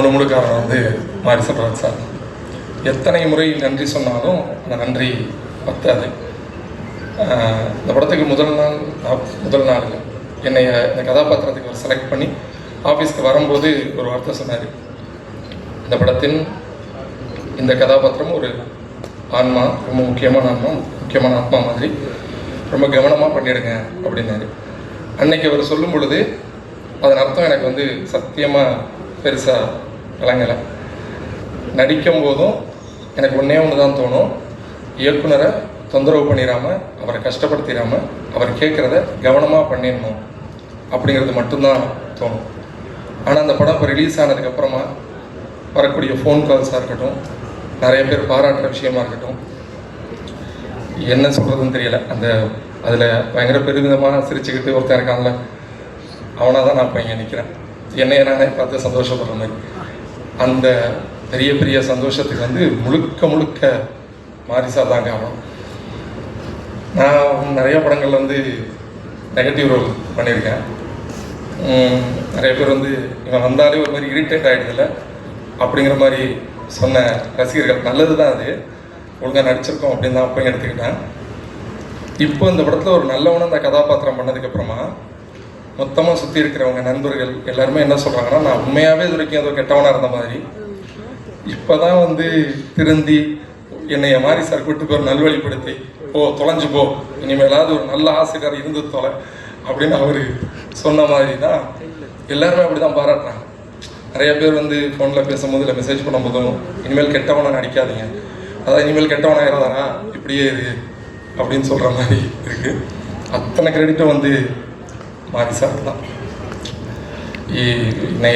முழு முழு காரணம் வந்து மாரி செல்வராஜ் சார். எத்தனை முறை நன்றி சொன்னாலும் அந்த நன்றி பத்தாது. இந்த படத்துக்கு முதல் நாள் முதல் நாள் என்னை இந்த கதாபாத்திரத்துக்கு அவர் செலக்ட் பண்ணி ஆஃபீஸ்க்கு வரும்போது ஒரு வார்த்தை சொன்னார். இந்த படத்தின் இந்த கதாபாத்திரம் ஒரு ஆன்மா ரொம்ப முக்கியமான ஆன்மா முக்கியமான ஆத்மா மாதிரி. ரொம்ப கவனமாக பண்ணிடுங்க அப்படின்னாரு. அன்னைக்கு அவர் சொல்லும் பொழுது அதன் அர்த்தம் எனக்கு வந்து சத்தியமாக பெருசாக விளங்கலை நடிக்கும் போதும் எனக்கு ஒன்றே ஒன்று தான் தோணும். இயக்குனரை தொந்தரவு பண்ணிடாமல் அவரை கஷ்டப்படுத்திடாமல் அவர் கேட்குறத கவனமாக பண்ணிடணும். அப்படிங்கிறது மட்டும்தான் தோணும். ஆனால் அந்த படம் இப்போ ரிலீஸ் ஆனதுக்கப்புறமா வரக்கூடிய ஃபோன் கால்ஸாக இருக்கட்டும் நிறைய பேர் பாராட்டுற விஷயமா இருக்கட்டும் என்ன சொல்கிறதுன்னு தெரியல. அந்த அதில் பயங்கர பெருமிதமாக சிரிச்சுக்கிட்டு ஒருத்தன் இருக்காங்களே அவனாக தான் நான் இப்போ இங்கே நிற்கிறேன் என்னைய நானே பார்த்து சந்தோஷப்படுற மாதிரி. அந்த பெரிய பெரிய சந்தோஷத்துக்கு வந்து முழுக்க முழுக்க மாரிசா தான் காரணம். நான் நிறைய படங்கள் வந்து நெகட்டிவ் ரோல் பண்ணியிருக்கேன். நிறைய பேர் வந்து இவன் வந்தாலே ஒரு மாதிரி இரிட்டேட் ஆகிடுதில்ல அப்படிங்கிற மாதிரி சொன்ன ரசிகர்கள் நல்லது தான் அது. ஒழுங்காக நடிச்சிருக்கோம் அப்படின்னு தான் அப்போ எடுத்துக்கிட்டேன். இப்போ இந்த படத்தில் ஒரு நல்லவனை அந்த கதாபாத்திரம் பண்ணதுக்கப்புறமா மொத்தமாக சுற்றி இருக்கிறவங்க நண்பர்கள் எல்லாருமே என்ன சொல்கிறாங்கன்னா நான் உண்மையாகவே இது வரைக்கும் ஏதோ கெட்டவனாக இருந்த மாதிரி. இப்போ தான் வந்து திருந்தி என்னைய மாதிரி சார் கூட்டு போய் நல்வழிப்படுத்தி போ தொலைஞ்சு போ. இனிமேலாவது ஒரு நல்ல ஆசிரியர் இருந்து தொலை. அப்படின்னு அவர் சொன்ன மாதிரி தான் எல்லாருமே அப்படி தான் பாராட்டுறாங்க. நிறைய பேர் வந்து ஃபோனில் பேசும்போது இல்லை மெசேஜ் பண்ணும்போதும் இனிமேல் கெட்டவனை நடிக்காதீங்க. அதான் இனிமேல் கெட்டவனா இறதாரா இப்படியே இரு. அப்படின்னு சொல்கிற மாதிரி இருக்குது அத்தனை கிரெடிட்டும் வந்து மாறி சார் தான்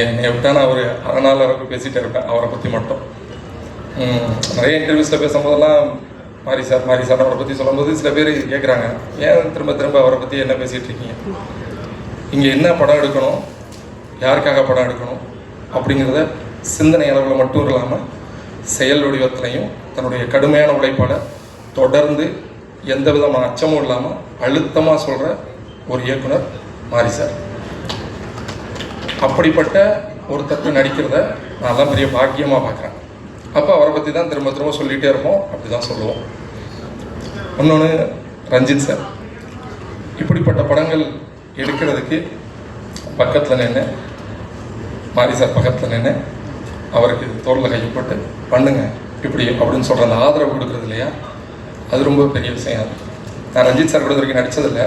என்னை விட்டா நான் ஒரு அரை நாள் வரைக்கும் பேசிகிட்டே இருப்பேன். அவரை பற்றி மட்டும். நிறைய இன்டர்வியூஸில் பேசும்போதெல்லாம் மாரி சார் மாரி சார் அவரை பற்றி சொல்லும்போது சில பேர் கேட்குறாங்க ஏன் திரும்ப திரும்ப அவரை பற்றி என்ன பேசிகிட்டு இருக்கீங்க? இங்கே என்ன படம் எடுக்கணும்? யாருக்காக படம் எடுக்கணும்? அப்படிங்கிறத சிந்தனை அளவில் மட்டும் இல்லாமல் செயல் வடிவத்திலையும் தன்னுடைய கடுமையான உழைப்பால் தொடர்ந்து எந்த விதமான அச்சமும் இல்லாமல் அழுத்தமாக சொல்கிற ஒரு இயக்குனர் மாரி சார். அப்படிப்பட்ட ஒருத்தர் நடிக்கிறத நான் பெரிய பாக்கியமாக பார்க்குறேன். அப்போ அவரை பற்றி தான் திரும்ப திரும்ப சொல்லிகிட்டே இருப்போம். அப்படி தான் சொல்லுவோம். இன்னொன்று ரஞ்சித் சார். இப்படிப்பட்ட படங்கள் எடுக்கிறதுக்கு பக்கத்தில் நின்று மாரி சார் பக்கத்தில் நின்று அவருக்கு தோளில் கையப்பட்டு போட்டு பண்ணுங்க. இப்படி அப்படின்னு சொல்கிற அந்த ஆதரவு கொடுக்குறது இல்லையா? அது ரொம்ப பெரிய விஷயம். நான் ரஞ்சித் சார் கூட வரைக்கும் நடித்ததில்லை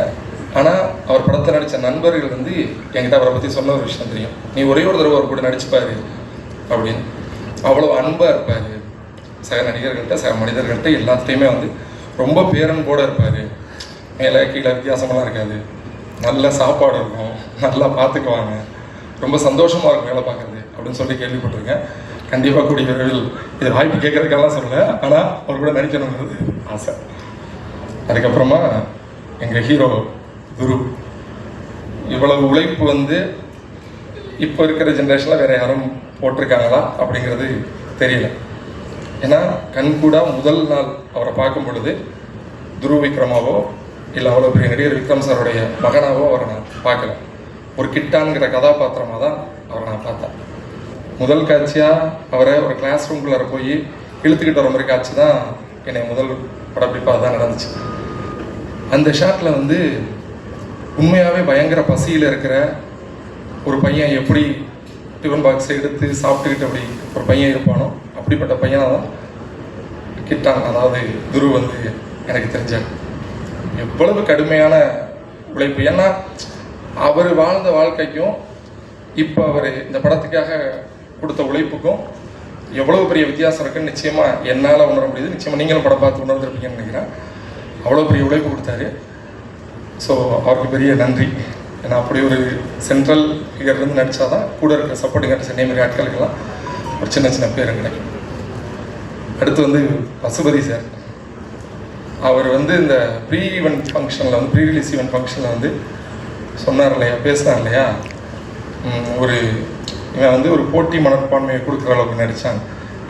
ஆனால் அவர் படத்தில் நடித்த நண்பர்கள் வந்து என்கிட்ட அவரை பற்றி சொன்ன ஒரு விஷயம் தெரியும். நீ ஒரே ஒரு தடவை அவர் கூட நடிச்சுப்பாரு அப்படின்னு. அவ்வளோ அன்பாக இருப்பார். சக நடிகர்கள்ட்ட சக மனிதர்கள்ட்ட எல்லாத்துலேயுமே வந்து ரொம்ப பேரன்போட இருப்பார். மேலே கீழே வித்தியாசமெல்லாம் இருக்காது. நல்ல சாப்பாடு இருக்கும். நல்லா பார்த்துக்குவாங்க ரொம்ப சந்தோஷமாக இருக்கும் வேலை பார்க்குறது அப்படின்னு சொல்லி கேள்விப்பட்டிருக்கேன். கண்டிப்பாக கூடிய விரைவில் இது வாய்ப்பு கேட்குறதுக்கெல்லாம் சொல்லலை. ஆனால் அவர் கூட நடிக்கணுங்கிறது ஆசை. அதுக்கப்புறமா எங்கள் ஹீரோ குரு. இவ்வளவு உழைப்பு வந்து இப்போ இருக்கிற ஜென்ரேஷனில் வேறு யாரும் போட்டிருக்காங்களா அப்படிங்கிறது தெரியல. ஏன்னா கண்கூடா முதல் நாள் அவரை பார்க்கும் பொழுது துருவ விக்ரமாவோ இல்லை அவ்வளோ பெரிய நடிகர் விக்ரம் சாருடைய மகனாவோ அவரை நான் பார்க்கல. ஒரு கிட்டான்கிற கதாபாத்திரமாக தான் அவரை நான் பார்த்தேன். முதல் காட்சியாக அவரை ஒரு கிளாஸ் ரூம்குள்ளார போய் இழுத்துக்கிட்டு வர மாதிரி காட்சி தான் என்னை முதல் படப்பிடிப்பாக தான் நடந்துச்சு. அந்த ஷாட்டில் வந்து உண்மையாகவே பயங்கர பசியில் இருக்கிற ஒரு பையன் எப்படி டிஃபன் பாக்ஸை எடுத்து சாப்பிட்டுக்கிட்டு அப்படி ஒரு பையன் இருப்பானோ? அப்படிப்பட்ட பையனாக தான் கிட்டான். அதாவது குரு வந்து எனக்கு தெரிஞ்சார் எவ்வளவு கடுமையான உழைப்பு. ஏன்னா அவர் வாழ்ந்த வாழ்க்கைக்கும் இப்போ அவர் இந்த படத்துக்காக கொடுத்த உழைப்புக்கும் எவ்வளவு பெரிய வித்தியாசம் இருக்குன்னு நிச்சயமாக என்னால் உணர முடியுது. நிச்சயமாக நீங்களும் படம் பார்த்து உணர்ந்துருப்பீங்கன்னு நினைக்கிறேன். அவ்வளோ பெரிய உழைப்பு கொடுத்தாரு. ஸோ அவருக்கு பெரிய நன்றி. ஏன்னா அப்படி ஒரு சென்ட்ரல் ஃபிகர்லேருந்து நடித்தா தான் கூட இருக்கிற சப்போர்ட்டிங் ஆர்டிஸ்ட் அதே மாதிரி ஆட்களுக்கெல்லாம் ஒரு சின்ன சின்ன பேர் கிடைக்கும். அடுத்து வந்து பசுபதி சார் அவர் வந்து இந்த ப்ரீ ஈவெண்ட் ஃபங்க்ஷனில் வந்து ப்ரீ ரிலீஸ் ஈவெண்ட் ஃபங்க்ஷனில் வந்து சொன்னார் இல்லையா பேசினார் இல்லையா? ஒரு இவன் வந்து ஒரு போட்டி மனப்பான்மையை கொடுக்குற அளவுக்கு நடித்தாங்க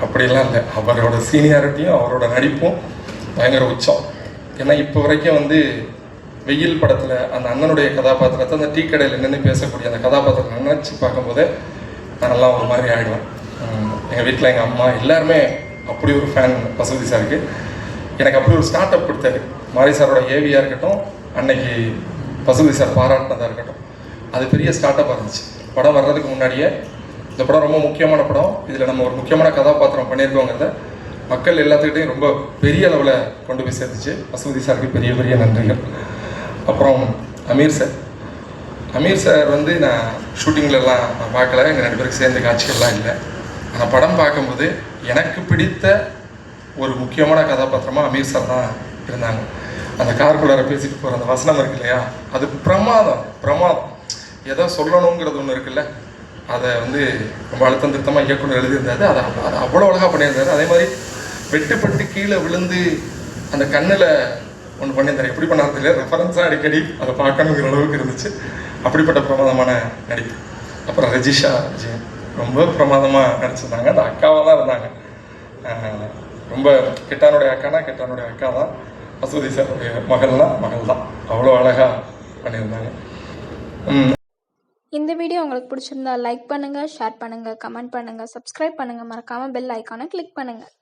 அப்படிலாம் இல்லை. அவரோட சீனியாரிட்டியும் அவரோட நடிப்பும் பயங்கர உச்சம். ஏன்னா இப்போ வரைக்கும் வந்து வெயில் படத்தில் அந்த அண்ணனுடைய கதாபாத்திரத்தை அந்த டீ கடையில் நின்று பேசக்கூடிய அந்த கதாபாத்திரத்தை நினச்சி நான் நல்லா ஒரு மாதிரி ஆகிடுவேன் எங்கள் வீட்டில் எங்கள் அம்மா எல்லாருமே அப்படி ஒரு ஃபேன் வசதி சாருக்கு எனக்கு அப்படி ஒரு ஸ்டார்ட் அப் கொடுத்தாரு மாரி சாரோட ஏவியாக இருக்கட்டும் அன்னைக்கு வசதி சார் பாராட்டினதாக இருக்கட்டும். அது பெரிய ஸ்டார்ட் அப்பாக இருந்துச்சு. படம் வர்றதுக்கு முன்னாடியே இந்த படம் ரொம்ப முக்கியமான படம். இதில் நம்ம ஒரு முக்கியமான கதாபாத்திரம் பண்ணியிருக்கோங்கிறத மக்கள் எல்லாத்துக்கிட்டையும் ரொம்ப பெரிய அளவில் கொண்டு போய் சேர்த்துச்சு. வசதி சாருக்கு பெரிய பெரிய நன்றிகள். அப்புறம் அமீர் சார். அமீர் சார் வந்து நான் ஷூட்டிங்லலாம் நான் பார்க்கல. எங்கள் ரெண்டு பேருக்கு சேர்ந்த காட்சிகள்லாம் இல்லை. ஆனால் படம் பார்க்கும்போது எனக்கு பிடித்த ஒரு முக்கியமான கதாபாத்திரமாக அமீர் சார் தான் இருந்தாங்க. அந்த கார்குள்ளார பேசிட்டு போகிற அந்த வசனம் இருக்கு இல்லையா? அது பிரமாதம் பிரமாதம். எதோ சொல்லணுங்கிறது ஒன்று இருக்குல்ல? அதை வந்து ரொம்ப அழுத்தம் திருத்தமாக இயக்குனர் எழுதியிருந்தாரு. அதை அதை அவ்வளோ அழகாக பண்ணியிருந்தாரு. அதே மாதிரி வெட்டுப்பட்டு கீழே விழுந்து அந்த கண்ணில் ஒன்று பண்ணியிருந்தாரு எப்படி பண்ணுறது தெரியல ரெஃபரன்ஸாக அடிக்கடி அதை பார்க்கணுங்கிற அளவுக்கு இருந்துச்சு. அப்படிப்பட்ட பிரமாதமான நடிப்பு. அப்புறம் ரஜிஷா விஜயன். ரொம்ப பிரமாதமாக நடிச்சிருந்தாங்க. அந்த அக்காவாக தான் இருந்தாங்க. ரொம்ப கிட்டானுடைய அக்கானா கிட்டானுடைய அக்கா தான் வசூதி சாருடைய மகள்னா மகள் தான் அவ்வளோ அழகாக பண்ணியிருந்தாங்க இந்த வீடியோ உங்களுக்கு பிடிச்சிருந்தா லைக் பண்ணுங்கள் ஷேர் பண்ணுங்கள் கமெண்ட் பண்ணுங்கள் சப்ஸ்கிரைப் பண்ணுங்கள் மறக்காமல் பெல் ஐக்கானை கிளிக் பண்ணுங்கள்